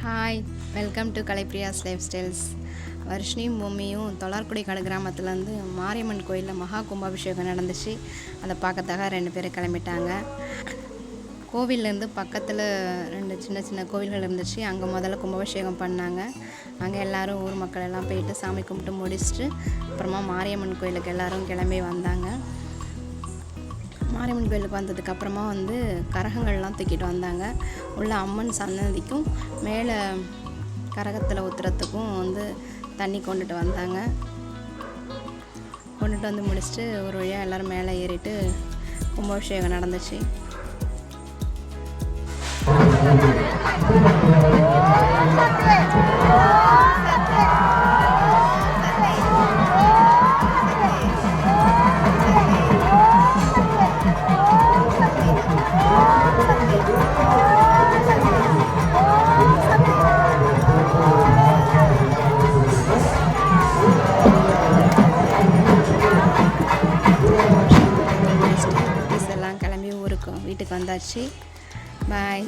Hi welcome to Kalaipriya's life styles வர்ஷினியும் பூமியும் தொலார்குடிக்காடு கிராமத்துலேருந்து மாரியம்மன் கோயிலில் மகா கும்பாபிஷேகம் நடந்துச்சு அதை பார்க்கறதுக்காக ரெண்டு பேரும் கிளம்பிட்டாங்க கோவில்லேருந்து பக்கத்தில் ரெண்டு சின்ன சின்ன கோவில்கள் இருந்துச்சு அங்கே முதல்ல கும்பாபிஷேகம் பண்ணாங்க அங்கே எல்லோரும் ஊர் மக்கள் எல்லாம் போயிட்டு சாமி கும்பிட்டு முடிச்சுட்டு அப்புறமா மாரியம்மன் கோயிலுக்கு எல்லோரும் கிளம்பி வந்தாங்க மாரியம்மன் கோயிலுக்கு வந்ததுக்கு அப்புறமா வந்து கரகங்கள்லாம் தூக்கிட்டு வந்தாங்க. உள்ள அம்மன் சன்னதிக்கும் மேலே கரகத்தில் ஊற்றுறதுக்கும் வந்து தண்ணி கொண்டுட்டு வந்தாங்க. கொண்டுட்டு வந்து முடிச்சுட்டு ஒரு வழியாக எல்லோரும் மேலே ஏறிட்டு கும்பாபிஷேகம் நடந்துச்சு. வீட்டுக்கு வந்தாச்சு. பாய்